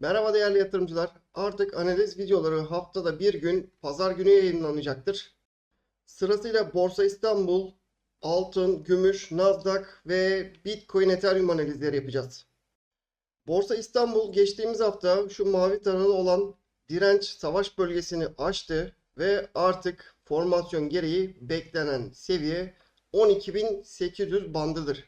Merhaba değerli yatırımcılar. Artık analiz videoları haftada bir gün pazar günü yayınlanacaktır. Sırasıyla Borsa İstanbul, altın, gümüş, Nasdaq ve Bitcoin Ethereum analizleri yapacağız. Borsa İstanbul geçtiğimiz hafta şu mavi taralı olan direnç savaş bölgesini aştı ve artık formasyon gereği beklenen seviye 12.800 bandıdır.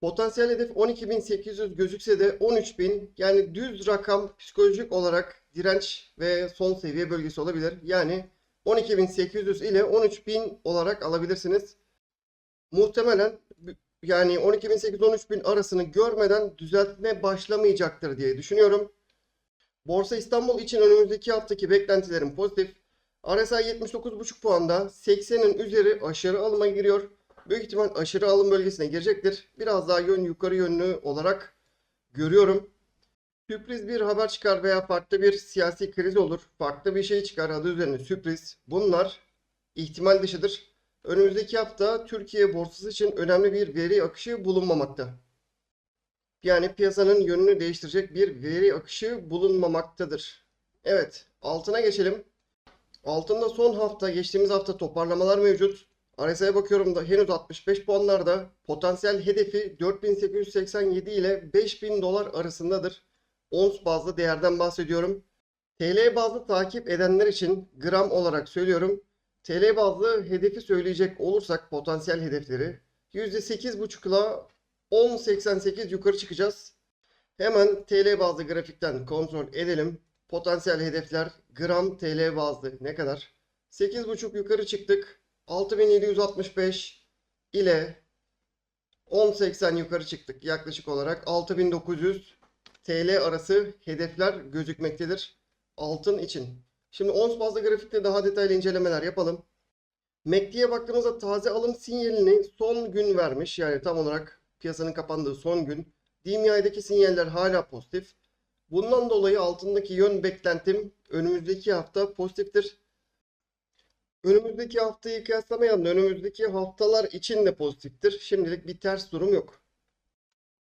Potansiyel hedef 12.800 gözükse de 13.000 yani düz rakam psikolojik olarak direnç ve son seviye bölgesi olabilir. Yani 12.800 ile 13.000 olarak alabilirsiniz. Muhtemelen yani 12.800-13.000 arasını görmeden düzeltme başlamayacaktır diye düşünüyorum. Borsa İstanbul için önümüzdeki haftaki beklentilerim pozitif. RSI 79.5 puanda 80'in üzeri aşırı alıma giriyor. Büyük ihtimal aşırı alım bölgesine girecektir. Biraz daha yön yukarı yönlü olarak görüyorum. Sürpriz bir haber çıkar veya farklı bir siyasi kriz olur. Farklı bir şey çıkar adı üzerine sürpriz. Bunlar ihtimal dışıdır. Önümüzdeki hafta Türkiye borsası için önemli bir veri akışı bulunmamakta. Yani piyasanın yönünü değiştirecek bir veri akışı bulunmamaktadır. Evet, altına geçelim. Altında son hafta, geçtiğimiz hafta toparlamalar mevcut. RSI'ye bakıyorum da henüz 65 puanlarda. Potansiyel hedefi 4887 ile 5000 dolar arasındadır. Ons bazlı değerden bahsediyorum. TL bazlı takip edenler için gram olarak söylüyorum. TL bazlı hedefi söyleyecek olursak potansiyel hedefleri %8,5 ile 10.88 yukarı çıkacağız. Hemen TL bazlı grafikten kontrol edelim. Potansiyel hedefler gram TL bazlı ne kadar? 8,5 yukarı çıktık. 6765 ile 10.80 yukarı çıktık. Yaklaşık olarak 6900 TL arası hedefler gözükmektedir altın için. Şimdi ons bazlı grafikte daha detaylı incelemeler yapalım. MACD'ye baktığımızda taze alım sinyalini son gün vermiş. Yani tam olarak piyasanın kapandığı son gün. DMI'deki sinyaller hala pozitif. Bundan dolayı altındaki yön beklentim önümüzdeki hafta pozitiftir. Önümüzdeki haftayı kıyaslamayan önümüzdeki haftalar için de pozitiftir. Şimdilik bir ters durum yok.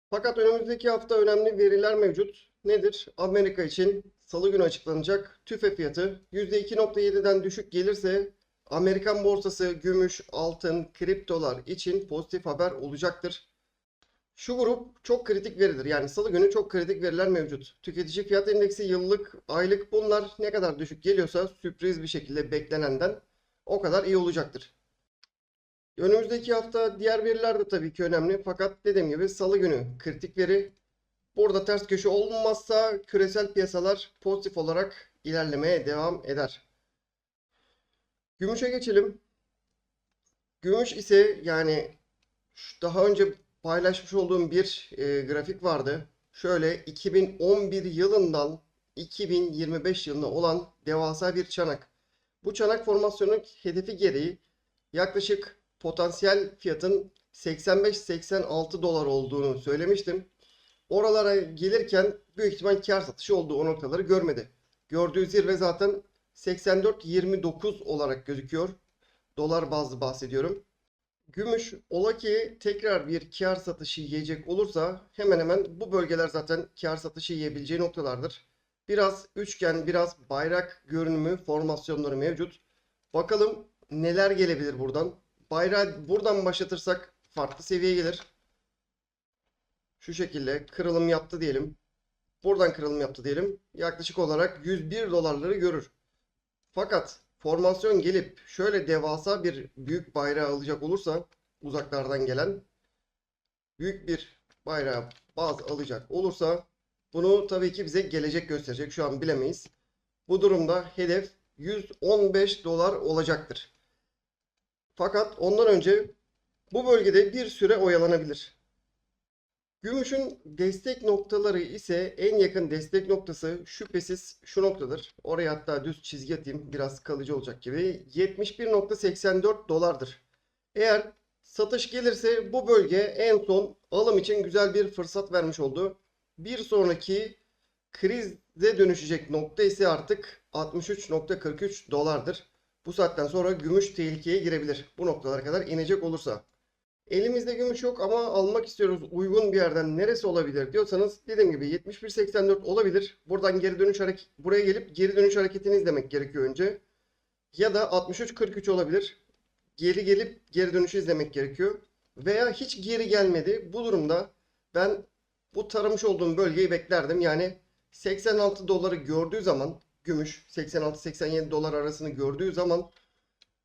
Fakat önümüzdeki hafta önemli veriler mevcut. Nedir? Amerika için salı günü açıklanacak tüfe fiyatı %2.7'den düşük gelirse Amerikan borsası, gümüş, altın, kriptolar için pozitif haber olacaktır. Şu grup çok kritik veridir. Yani salı günü çok kritik veriler mevcut. Tüketici fiyat endeksi yıllık, aylık bunlar ne kadar düşük geliyorsa sürpriz bir şekilde beklenenden o kadar iyi olacaktır. Önümüzdeki hafta diğer veriler de tabii ki önemli. Fakat dediğim gibi salı günü kritik veri. Burada ters köşe olmazsa küresel piyasalar pozitif olarak ilerlemeye devam eder. Gümüşe geçelim. Gümüş ise yani daha önce paylaşmış olduğum bir e, grafik vardı. Şöyle 2011 yılından 2025 yılına olan devasa bir çanak. Bu çanak formasyonun hedefi gereği yaklaşık potansiyel fiyatın 85-86 dolar olduğunu söylemiştim. Oralara gelirken büyük ihtimal kar satışı olduğu o noktaları görmedi. Gördüğü zirve zaten 84.29 olarak gözüküyor. Dolar bazlı bahsediyorum. Gümüş ola ki tekrar bir kar satışı yiyecek olursa hemen hemen bu bölgeler zaten kar satışı yiyebileceği noktalardır. Biraz üçgen, biraz bayrak görünümü formasyonları mevcut. Bakalım neler gelebilir buradan. Bayrağı buradan başlatırsak farklı seviye gelir. Şu şekilde kırılım yaptı diyelim. Buradan kırılım yaptı diyelim. Yaklaşık olarak 101 dolarları görür. Fakat formasyon gelip şöyle devasa bir büyük bayrağı alacak olursa uzaklardan gelen büyük bir bayrağı baz alacak olursa bunu tabii ki bize gelecek gösterecek. Şu an bilemeyiz. Bu durumda hedef 115 dolar olacaktır. Fakat ondan önce bu bölgede bir süre oyalanabilir. Gümüşün destek noktaları ise en yakın destek noktası şüphesiz şu noktadır. Oraya hatta düz çizgi atayım biraz kalıcı olacak gibi. 71.84 dolardır. Eğer satış gelirse bu bölge en son alım için güzel bir fırsat vermiş oldu. Bir sonraki krize dönüşecek nokta ise artık 63.43 dolardır. Bu saatten sonra gümüş tehlikeye girebilir. Bu noktalara kadar inecek olursa. Elimizde gümüş yok ama almak istiyoruz uygun bir yerden neresi olabilir diyorsanız dediğim gibi 71.84 olabilir. Buradan geri dönüş hareket buraya gelip geri dönüş hareketini izlemek gerekiyor önce. Ya da 63.43 olabilir. Geri gelip geri dönüşü izlemek gerekiyor. Veya hiç geri gelmedi. Bu durumda ben bu taramış olduğum bölgeyi beklerdim. Yani 86 doları gördüğü zaman gümüş 86-87 dolar arasını gördüğü zaman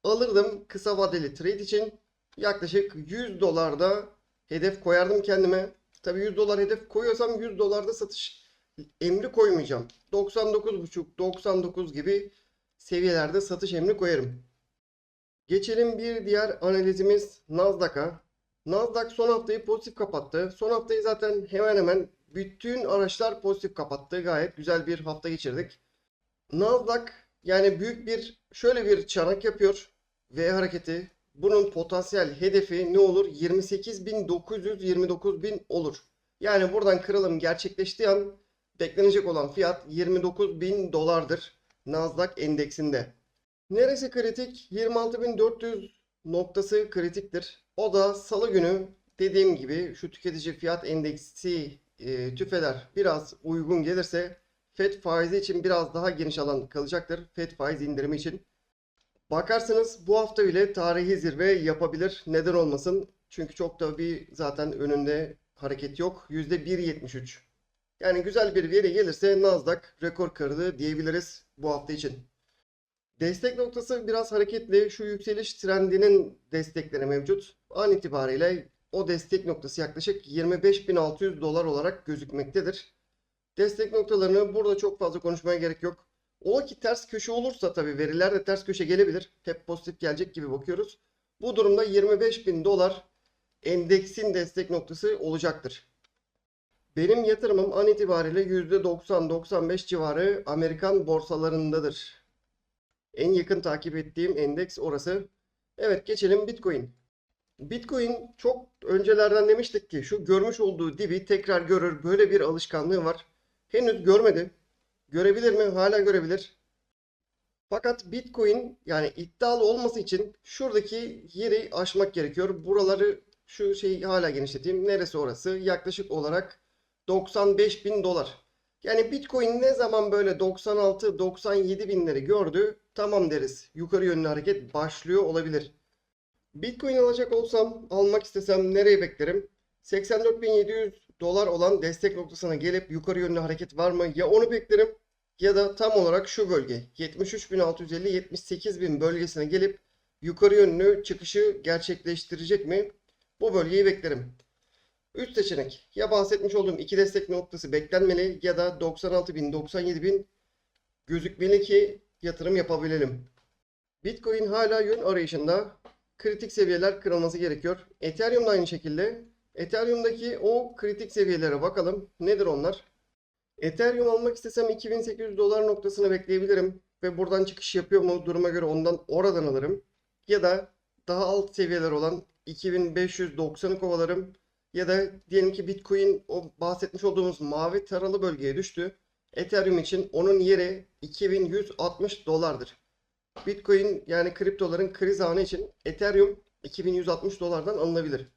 alırdım kısa vadeli trade için yaklaşık 100 dolarda hedef koyardım kendime. Tabii 100 dolar hedef koyuyorsam 100 dolarda satış emri koymayacağım. 99.5-99 gibi seviyelerde satış emri koyarım. Geçelim bir diğer analizimiz Nasdaq'a. Nasdaq son haftayı pozitif kapattı. Son haftayı zaten hemen hemen bütün araçlar pozitif kapattı. Gayet güzel bir hafta geçirdik. Nasdaq yani büyük bir şöyle bir çanak yapıyor. V hareketi. Bunun potansiyel hedefi ne olur? 28.900-29.000 olur. Yani buradan kırılım gerçekleştiği an beklenecek olan fiyat 29.000 dolardır Nasdaq endeksinde. Neresi kritik? 26.400 noktası kritiktir. O da salı günü dediğim gibi şu tüketici fiyat endeksi e, tüfeler biraz uygun gelirse FED faizi için biraz daha geniş alan kalacaktır. FED faiz indirimi için. Bakarsınız bu hafta bile tarihi zirve yapabilir. Neden olmasın? Çünkü çok da bir zaten önünde hareket yok. %1.73. Yani güzel bir veri gelirse Nasdaq rekor kırdı diyebiliriz bu hafta için. Destek noktası biraz hareketli. Şu yükseliş trendinin destekleri mevcut. An itibariyle o destek noktası yaklaşık 25.600 dolar olarak gözükmektedir. Destek noktalarını burada çok fazla konuşmaya gerek yok. Ola ki ters köşe olursa tabii veriler de ters köşe gelebilir. Hep pozitif gelecek gibi bakıyoruz. Bu durumda 25.000 dolar endeksin destek noktası olacaktır. Benim yatırımım an itibariyle %90-95 civarı Amerikan borsalarındadır. En yakın takip ettiğim endeks orası. Evet geçelim Bitcoin. Bitcoin çok öncelerden demiştik ki şu görmüş olduğu dibi tekrar görür. Böyle bir alışkanlığı var. Henüz görmedi. Görebilir mi? Hala görebilir. Fakat Bitcoin yani iddialı olması için şuradaki yeri aşmak gerekiyor. Buraları şu şeyi hala genişleteyim. Neresi orası? Yaklaşık olarak 95 bin dolar. Yani Bitcoin ne zaman böyle 96-97 binleri gördü tamam deriz. Yukarı yönlü hareket başlıyor olabilir. Bitcoin alacak olsam almak istesem nereye beklerim? 84.700 dolar olan destek noktasına gelip yukarı yönlü hareket var mı? Ya onu beklerim ya da tam olarak şu bölge 73.650-78.000 bölgesine gelip yukarı yönlü çıkışı gerçekleştirecek mi? Bu bölgeyi beklerim. 3 seçenek. Ya bahsetmiş olduğum iki destek noktası beklenmeli ya da 96.000-97.000 gözükmeli ki yatırım yapabilelim. Bitcoin hala yön arayışında. Kritik seviyeler kırılması gerekiyor. Ethereum da aynı şekilde. Ethereum'daki o kritik seviyelere bakalım. Nedir onlar? Ethereum almak istesem 2800 dolar noktasını bekleyebilirim. Ve buradan çıkış yapıyor mu duruma göre ondan oradan alırım. Ya da daha alt seviyeler olan 2590'ı kovalarım. Ya da diyelim ki Bitcoin o bahsetmiş olduğumuz mavi taralı bölgeye düştü. Ethereum için onun yeri 2160 dolardır. Bitcoin yani kriptoların kriz anı için Ethereum 2160 dolardan alınabilir.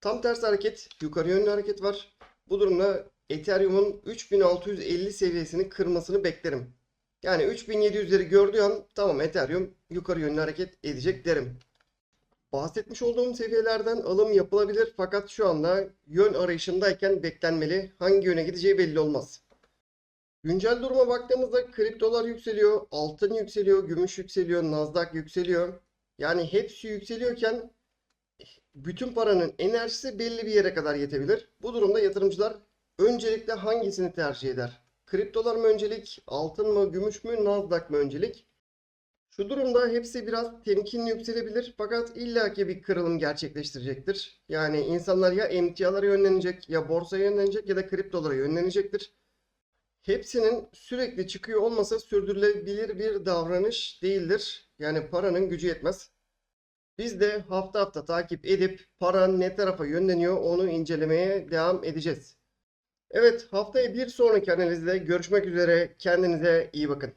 Tam tersi hareket, yukarı yönlü hareket var. Bu durumda Ethereum'un 3650 seviyesini kırmasını beklerim. Yani 3700'leri gördüğü an tamam Ethereum yukarı yönlü hareket edecek derim. Bahsetmiş olduğum seviyelerden alım yapılabilir fakat şu anda yön arayışındayken beklenmeli. Hangi yöne gideceği belli olmaz. Güncel duruma baktığımızda kriptolar yükseliyor, altın yükseliyor, gümüş yükseliyor, Nasdaq yükseliyor. Yani hepsi yükseliyorken bütün paranın enerjisi belli bir yere kadar yetebilir. Bu durumda yatırımcılar öncelikle hangisini tercih eder? Kriptolar mı öncelik, altın mı, gümüş mü, Nasdaq mı öncelik? Şu durumda hepsi biraz temkinli yükselebilir fakat illaki bir kırılım gerçekleştirecektir. Yani insanlar ya emtialara yönlenecek, ya borsaya yönlenecek ya da kriptolara yönlenecektir. Hepsinin sürekli çıkıyor olması sürdürülebilir bir davranış değildir. Yani paranın gücü yetmez. Biz de hafta hafta takip edip para ne tarafa yönleniyor onu incelemeye devam edeceğiz. Evet haftaya bir sonraki analizde görüşmek üzere. Kendinize iyi bakın.